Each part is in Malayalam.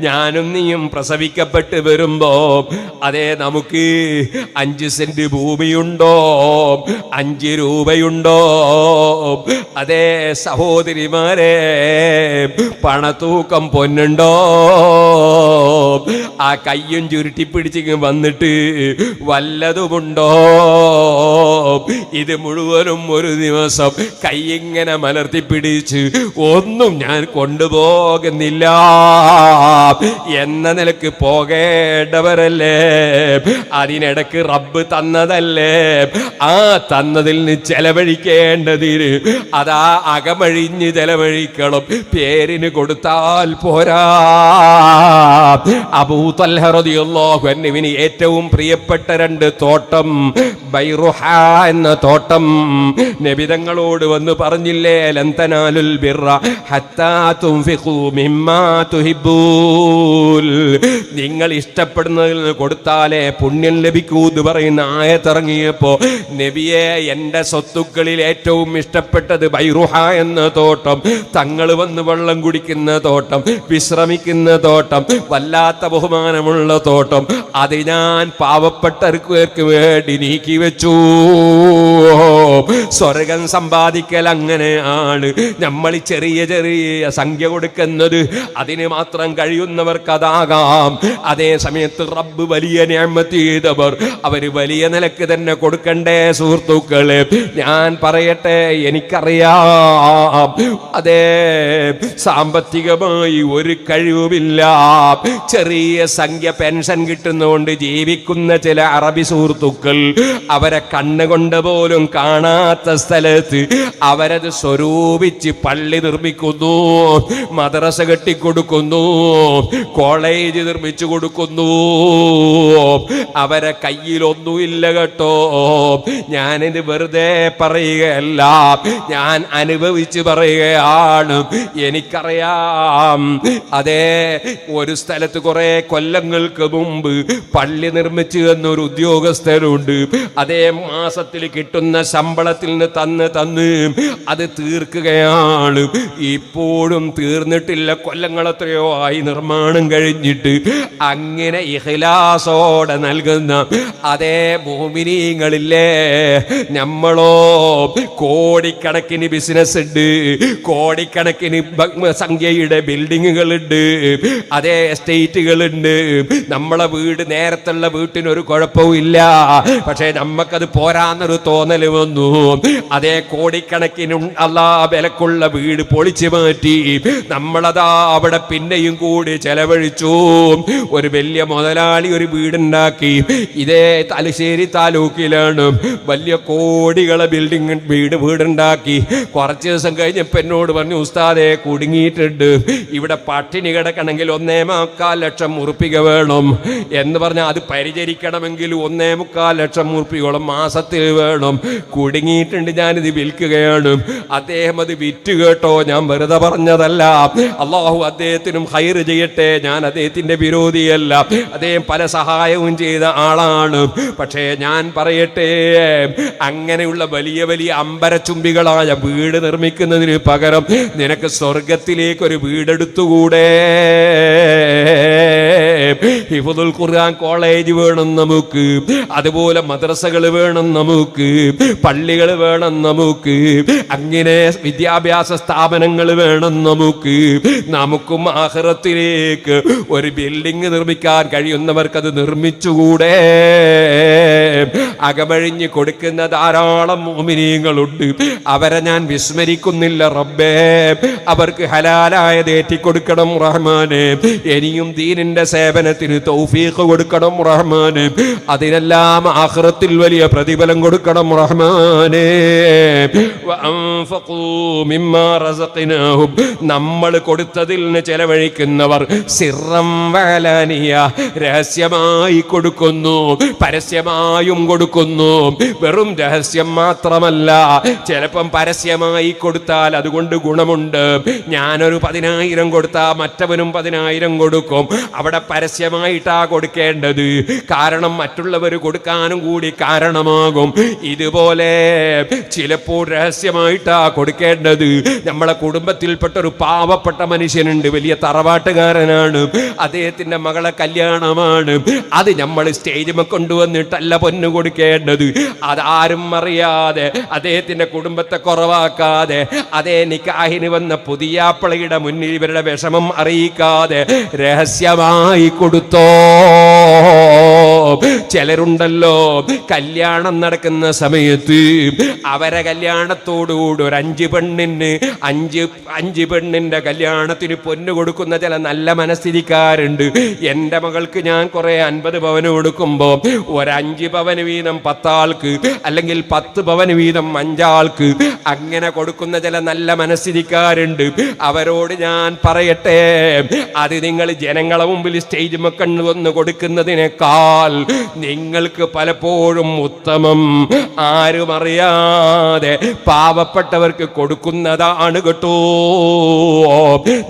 ഞാനും നീയും പ്രസവിക്കപ്പെട്ട് വരുമ്പോ അതേ നമുക്ക് അഞ്ച് സെന്റ് ഭൂമിയുണ്ടോ? അഞ്ച് രൂപയുണ്ടോ? അതേ സഹോദരിമാരെ പണത്തൂക്കം പൊന്നുണ്ടോ? ആ കയ്യും ചുരുട്ടി പിടിച്ച് വന്നിട്ട് വല്ലതുമുണ്ടോ? ഇത് മുഴുവനും ഒരു ദിവസം കൈയിങ്ങനെ മലർത്തി പിടിച്ച് ഒന്നും ഞാൻ കൊണ്ടുപോകുന്നില്ല. എന്ന നിലയ്ക്ക് പോകേണ്ടവരല്ലേ? അതിനിടക്ക് റബ്ബ് തന്നതല്ലേ? ആ തന്നതിൽ നിന്ന് ചെലവഴിക്കേണ്ടതിന് അതാ അകമഴിഞ്ഞ് ചെലവഴിക്കണം. പേരിന് കൊടുത്താൽ പോരാ. അബൂതൽഹറിയുള്ളോഹുവിന് ഏറ്റവും പ്രിയപ്പെട്ട രണ്ട് തോട്ടം ബൈറുഹ എന്ന തോട്ടം. നബിതങ്ങളോട് വന്ന് പറഞ്ഞില്ലേ ലന്തനാലുൽ ബിറ നിങ്ങൾ ഇഷ്ടപ്പെടുന്നതിൽ കൊടുത്താലേ പുണ്യം ലഭിക്കൂ എന്ന് പറയുന്ന ആയത്തിറങ്ങിയപ്പോ നബിയെ എന്റെ സ്വത്തുക്കളിൽ ഏറ്റവും ഇഷ്ടപ്പെട്ടത് ബൈറുഹ എന്ന തോട്ടം തങ്ങൾ വന്ന് വെള്ളം കുടിക്കുന്ന തോട്ടം വിശ്രമിക്കുന്ന തോട്ടം വല്ലാത്ത ബഹുമാനമുള്ള തോട്ടം. അത് ഞാൻ പാവപ്പെട്ടവർക്ക് വേണ്ടി നീക്കി വെച്ചു. സ്വർഗം സമ്പാദിക്കൽ അങ്ങനെയാണ് നമ്മൾ ചെറിയ ചെറിയ സംഖ്യ കൊടുക്കുന്നത് അതിന് മാത്രം കഴിയുന്നവർക്ക് അതാകാം. അതേ സമയത്ത് റബ്ബ് വലിയ ഞാമത്ത് ചെയ്തവർ. അവർ വലിയ നിലയ്ക്ക് തന്നെ കൊടുക്കണ്ടേ സുഹൃത്തുക്കളെ. ഞാൻ പറയട്ടെ എനിക്കറിയാം. അതേ സാമ്പത്തികമായി ഒരു കഴിവുമില്ല. ചെറിയ സംഖ്യ പെൻഷൻ കിട്ടുന്നതുകൊണ്ട് ജീവിക്കുന്ന ചില അറബി സുഹൃത്തുക്കൾ അവരെ കണ്ണുകൊണ്ട് പോലും കാണാത്ത സ്ഥലത്ത് അവരത് സ്വരൂപിച്ച് പള്ളി നിർമ്മിക്കുന്നു മദ്രസ കെട്ടിക്കൊടുക്കുന്നു കോളേജ് നിർമ്മിച്ചു കൊടുക്കുന്നു. അവരെ കയ്യിലൊന്നുമില്ല കേട്ടോ. ഞാനിത് വെറുതെ പറയുകയല്ല. ഞാൻ അനുഭവിച്ച് പറയുകയാണ്. എനിക്കറിയാം. അതെ ഒരു സ്ഥലത്ത് കുറെ കൊല്ലങ്ങൾക്ക് മുമ്പ് പള്ളി നിർമ്മിച്ചു എന്നൊരു ഉദ്യോഗസ്ഥരുണ്ട്. അതേ മാസത്തിൽ കിട്ടുന്ന ശമ്പളത്തിൽ നിന്ന് തന്ന് തന്ന് അത് തീർക്കുകയാണ്. ഇപ്പോഴും തീർന്നിട്ടില്ല. കൊല്ലങ്ങൾ എത്രയോ ആയി നിർമ്മാണം കഴിഞ്ഞിട്ട് അങ്ങനെ ഇഹ്ലാസോടെ നൽകുന്ന അതേ ഭൂമിനീങ്ങളില്ലേ നമ്മളോ കോടിക്കണക്കിന് ബിസിനസ് ഉണ്ട്. കോടിക്കണക്കിന് സംഖ്യയുടെ ബിൽഡിങ്ങുകളുണ്ട് അതേ എസ്റ്റേറ്റുകളുണ്ട് നമ്മളെ വീട് നേരത്തുള്ള വീട്ടിനൊരു കുഴപ്പവും ഇല്ല. പക്ഷേ നമുക്കത് പോരാന്നൊരു തോന്നൽ വന്നു. അതേ കോടിക്കണക്കിന് അല്ലാ വിലക്കുള്ള വീട് പൊളിച്ചു മാറ്റി. നമ്മളതാ അവിടെ പിന്നെയും കൂടി ചെലവഴിച്ചു. ഒരു വലിയ മുതലാളി ഒരു വീടുണ്ടാക്കി. ഇതേ തലശ്ശേരി താലൂക്കിലാണ് വലിയ കോടികളെ ബിൽഡിംഗ് വീട് വീടുണ്ടാക്കി. കുറച്ച് ദിവസം കഴിഞ്ഞപ്പോൾ എന്നോട് പറഞ്ഞു ഉസ്താദെ കുടുങ്ങിയിട്ടുണ്ട്. ഇവിടെ പട്ടിണി കിടക്കണമെങ്കിൽ ഒന്നേ മുക്കാൽ ലക്ഷം ഉറുപ്പിക വേണം എന്ന് പറഞ്ഞാൽ അത് പരിചരിക്കണമെങ്കിൽ ഒന്നേ മുക്കാൽ ലക്ഷം ഉറുപ്പികയോളം മാസത്തിൽ വേണം. കുടുങ്ങിയിട്ടുണ്ട് ഞാനിത് വിൽക്കുകയാണ്. അദ്ദേഹം അത് വിറ്റ് കേട്ടോ ഞാൻ വെറുതെ പറഞ്ഞതല്ല. അള്ളാഹു അദ്ദേഹത്തിനും ഹൈർ ചെയ്യട്ടെ ഞാൻ അദ്ദേഹത്തിന്റെ വിരോധിയല്ല. അദ്ദേഹം പല സഹായവും ചെയ്ത ആളാണ്. പക്ഷേ ഞാൻ പറയട്ടെ അങ്ങനെയുള്ള വലിയ വലിയ അമ്പരച്ചുംബികളായ വീട് നിർമ്മിക്കുന്നതിന് പകരം നിനക്ക് സ്വർഗത്തിലേക്ക് ഒരു വീടെടുത്തുകൂടെ? ഹിഫുദുൽ ഖുർആൻ കോളേജ് വേണം നമുക്ക്. അതുപോലെ മദ്രസകൾ വേണം നമുക്ക്. പള്ളികൾ വേണം നമുക്ക്. അങ്ങനെ വിദ്യാഭ്യാസ സ്ഥാപനങ്ങൾ വേണം നമുക്ക്. നമുക്കും ആഹ്റത്തിലേക്ക് ഒരു ബിൽഡിംഗ് നിർമ്മിക്കാൻ കഴിയുന്നവർക്ക് അത് നിർമ്മിച്ചുകൂടെ? അകമഴിഞ്ഞ് കൊടുക്കുന്ന ധാരാളം മോമിനീയങ്ങളുണ്ട് അവരെ ഞാൻ വിസ്മരിക്കുന്നില്ല റബ്ബേ. അവർക്ക് ഹലാലായത് ഏറ്റിക്കൊടുക്കണം റഹ്മാനെ. ഇനിയും ദീനിന്റെ സേവനത്തിന് തൗഫീഖ് കൊടുക്കണം റഹ്മാന്. അതിനെല്ലാം ആഖിറത്തിൽ വലിയ പ്രതിഫലം കൊടുക്കണം റഹ്മാനെ. നമ്മൾ കൊടുത്തതിൽ നിന്ന് ചെലവഴിക്കുന്നവർ സിറം വേലാനിയ രഹസ്യമായി കൊടുക്കുന്നു പരസ്യമായും കൊടുക്കുന്നു. വെറും രഹസ്യം മാത്രമല്ല ചിലപ്പം പരസ്യമായി കൊടുത്താൽ അതുകൊണ്ട് ഗുണമുണ്ട്. ഞാനൊരു പതിനായിരം കൊടുത്താൽ മറ്റവനും പതിനായിരം കൊടുക്കും. അവിടെ പരസ്യമായിട്ടാ കൊടുക്കേണ്ടത്. കാരണം മറ്റുള്ളവർ കൊടുക്കാനും കൂടി കാരണമാകും. ഇതുപോലെ ചിലപ്പോൾ രഹസ്യമായിട്ടാ കൊടുക്കേണ്ടത്. നമ്മളെ കുടുംബത്തിൽപ്പെട്ട ഒരു പാവപ്പെട്ട മനുഷ്യനുണ്ട് വലിയ തറവാട്ടുകാരനാണ്. അദ്ദേഹത്തിന്റെ മകളെ കല്യാണമാണ്. അത് നമ്മൾ സ്റ്റേജിമ കൊണ്ടുവന്നിട്ടല്ല പൊന്നു കൊടുക്കേണ്ടത്. അതാരും അറിയാതെ അദ്ദേഹത്തിന്റെ കുടുംബത്തെ കുറവാക്കാതെ അതേ നിക്കാഹിന് വന്ന പുതിയാപ്പിളയുടെ മുന്നിൽ ഇവരുടെ വിഷമം അറിയിക്കാതെ രഹസ്യമായി കൊടുത്തോ. ചിലരുണ്ടല്ലോ. കല്യാണം നടക്കുന്ന സമയത്ത് അവരെ കല്യാണത്തോടുകൂടി ഒരു അഞ്ച് പെണ്ണിന് അഞ്ച് അഞ്ച് പെണ്ണിന്റെ കല്യാണത്തിന് പൊന്ന് കൊടുക്കുന്ന ചില നല്ല മനസ്ഥിതിക്കാരുണ്ട്. എന്റെ മകൾക്ക് ഞാൻ കുറെ അൻപത് പവന് കൊടുക്കുമ്പോൾ ഒരഞ്ച് പവന് വീതം പത്താൾക്ക് അല്ലെങ്കിൽ പത്ത് പവന് വീതം അഞ്ചാൾക്ക് അങ്ങനെ കൊടുക്കുന്ന ചില നല്ല മനസ്ഥിതിക്കാരുണ്ട്. അവരോട് ഞാൻ പറയട്ടെ അത് നിങ്ങൾ ജനങ്ങളെ മുമ്പിൽ സ്റ്റേജ് മക്കണ്ണ് വന്ന് കൊടുക്കുന്നതിനേക്കാൾ നിങ്ങൾക്ക് പലപ്പോഴും ഉത്തമം. ആരും അറിയാതെ പാവപ്പെട്ടവർക്ക് കൊടുക്കുന്നതാണ് കേട്ടോ.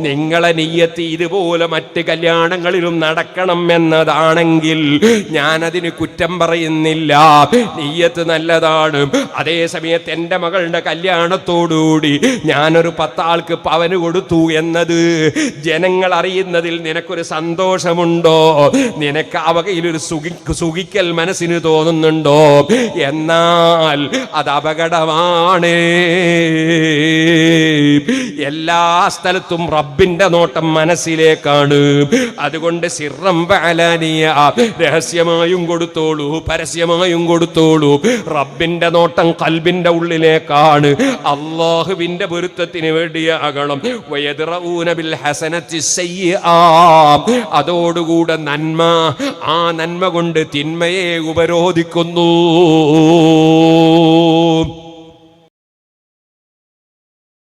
നിങ്ങളെ നീയത്തി ഇതുപോലെ മറ്റ് കല്യാണങ്ങളിലും നടക്കണം എന്നതാണെങ്കിൽ ഞാനതിന് കുറ്റം പറയുന്നില്ല. നീയത്ത് നല്ലതാണ്. അതേ സമയത്ത് എന്റെ മകളുടെ കല്യാണത്തോടുകൂടി ഞാനൊരു പത്താൾക്ക് പവന് കൊടുത്തു എന്നത് ജനങ്ങൾ അറിയുന്നതിൽ നിനക്കൊരു സന്തോഷമുണ്ടോ? നിനക്ക് ആ വകയിലൊരു സുഖി സുഖിക്കൽ മനസ്സിന് തോന്നുന്നുണ്ടോ? എന്നാൽ അത് അപകടമാണ്. എല്ലാ സ്ഥലത്തും റബ്ബിന്റെ നോട്ടം മനസ്സിലേക്കാണ്. അതുകൊണ്ട് സിറം പാലാനിയ രഹസ്യമായും കൊടുത്തോളൂ പരസ്യമായും കൊടുത്തോളൂ. റബ്ബിന്റെ നോട്ടം കൽബിന്റെ ഉള്ളിലേക്കാണ്. അള്ളാഹുവിന്റെ പൊരുത്തത്തിന് വേണ്ടിയാകണം വയദ്റഊന ബിൽ ഹസനത്തി. അതോടുകൂടെ നന്മ ആ നന്മ കൊണ്ട് തിന്മയെ ഉപരോധിക്കുന്നു.